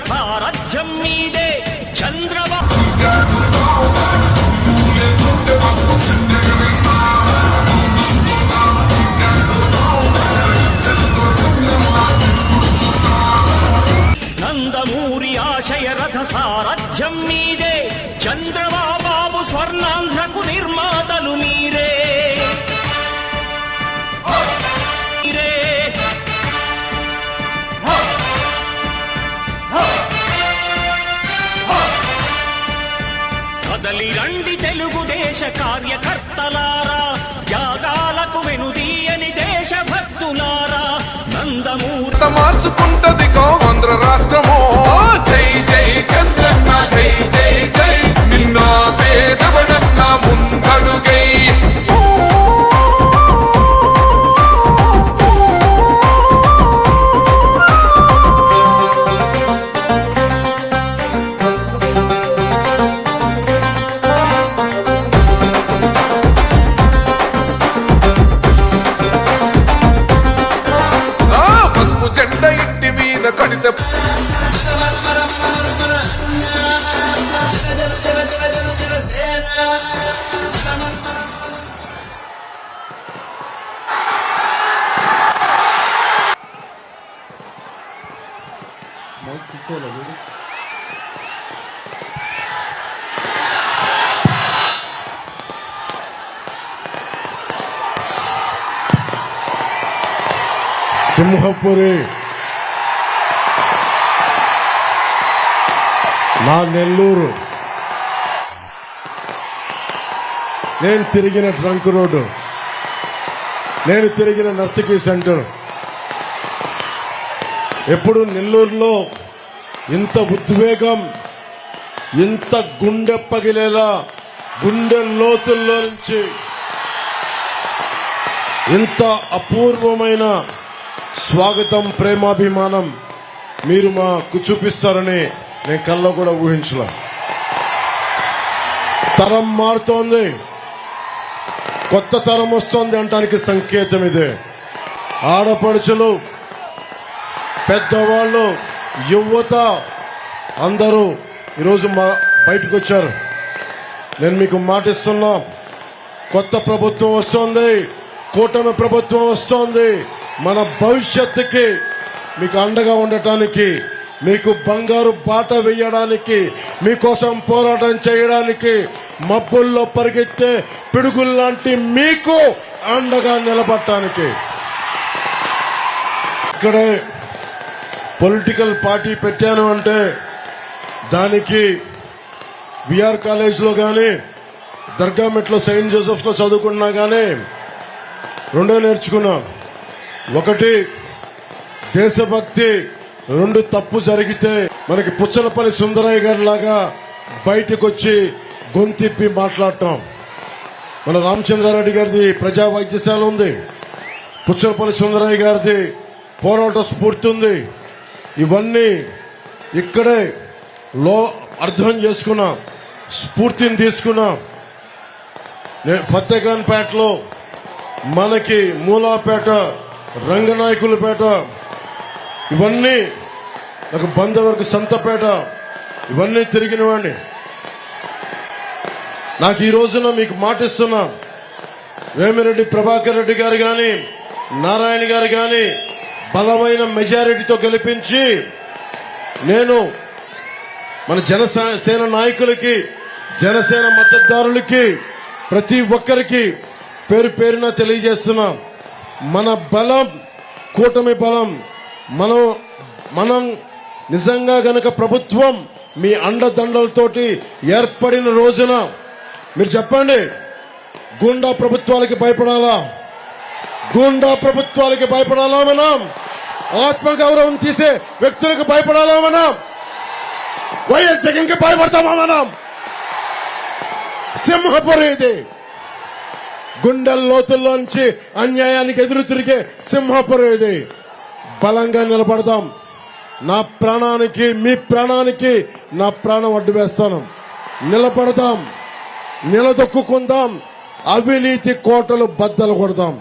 Sahara. దేశ కార్యకర్తలారా త్యాగాలకు వెనుదీయని దేశభక్తులారా నందమూరి ఎంత మార్చుకుంటది ఆంధ్ర రాష్ట్రమో. ఇంటి మీద కడితే మైక్ స్విచ్ చేయలేదు సింహపురి నా నెల్లూరు నేను తిరిగిన ట్రంక్ రోడ్డు. నేను తిరిగిన నర్తకి సెంటర్. ఎప్పుడు నెల్లూరులో ఇంత ఉద్వేగం ఇంత గుండె పగిలేలా గుండె లోతుల్లో నుంచి ఇంత అపూర్వమైన స్వాగతం ప్రేమాభిమానం మీరు మాకు చూపిస్తారని నేను కల్లో కూడా ఊహించలే. తరం మారుతోంది. కొత్త తరం వస్తోంది అంటానికి సంకేతం ఇదే. ఆడపడుచులు పెద్దవాళ్ళు యువత అందరూ ఈరోజు మా బయటకు వచ్చారు నేను మీకు మాటిస్తున్నా కొత్త ప్రభుత్వం వస్తోంది కూటమి ప్రభుత్వం వస్తోంది మన భవిష్యత్తుకి మీకు అండగా ఉండటానికి మీకు బంగారు బాట వేయడానికి మీకోసం పోరాటం చేయడానికి మబ్బుల్లో పరిగెత్తే పిడుగుల్లాంటి మీకు అండగా నిలబడటానికి. ఇక్కడే పొలిటికల్ పార్టీ పెట్టాను అంటే దానికి విఆర్ కాలేజ్లో కానీ దర్గామెట్లో సెయింట్ జోసెఫ్లో చదువుకున్నా కానీ రెండో నేర్చుకున్నా. ఒకటి దేశభక్తి రెండు తప్పు జరిగితే మనకి పుచ్చలపల్లి సుందరయ్య గారి లాగా బయటకు వచ్చి గొంతిప్పి మాట్లాడటం. మన రామచంద్రారెడ్డి గారిది ప్రజా వైద్యశాల ఉంది. పుచ్చలపల్లి సుందరయ్య గారిది పోరాట స్ఫూర్తి ఉంది. ఇవన్నీ ఇక్కడే లో అర్థం చేసుకున్నా. స్ఫూర్తిని తీసుకున్నా. నేను ఫతేఖాన్ పేటలో మనకి మూలాపేట రంగనాయకులపేట ఇవన్నీ నాకు బంధవర్గ సంతపేట ఇవన్నీ తిరిగిన వాడిని నాకు ఈ రోజున మీకు మాటిస్తున్నా వేమిరెడ్డి ప్రభాకర్ రెడ్డి గారు కానీ నారాయణ గారు కానీ బలమైన మెజారిటీతో గెలిపించి నేను మన జనసేన నాయకులకి జనసేన మద్దతుదారులకి ప్రతి ఒక్కరికి పేరు పేరున తెలియజేస్తున్నా. మన బలం కూటమి బలం మనం మనం నిజంగా గనక ప్రభుత్వం మీ అండదండలతోటి ఏర్పడిన రోజున మీరు చెప్పండి గుండా ప్రభుత్వాలకి భయపడాలా? గుండా ప్రభుత్వాలకి భయపడాలా మనం? ఆత్మగౌరవం తీసే వ్యక్తులకు భయపడాలా మనం? వైఎస్ జగన్కి భయపడతామా మనం? సింహపురి ఇది గుండెల లోతుల్లోంచి అన్యాయానికి ఎదురు తిరిగే సింహపురి ఇది బలంగా నిలబడదాం. నా ప్రాణానికి మీ ప్రాణానికి నా ప్రాణం అడ్డు వేస్తాను. నిలబడదాం. నిలదొక్కుందాం అవినీతి కోటలు బద్దలు కొడదాం.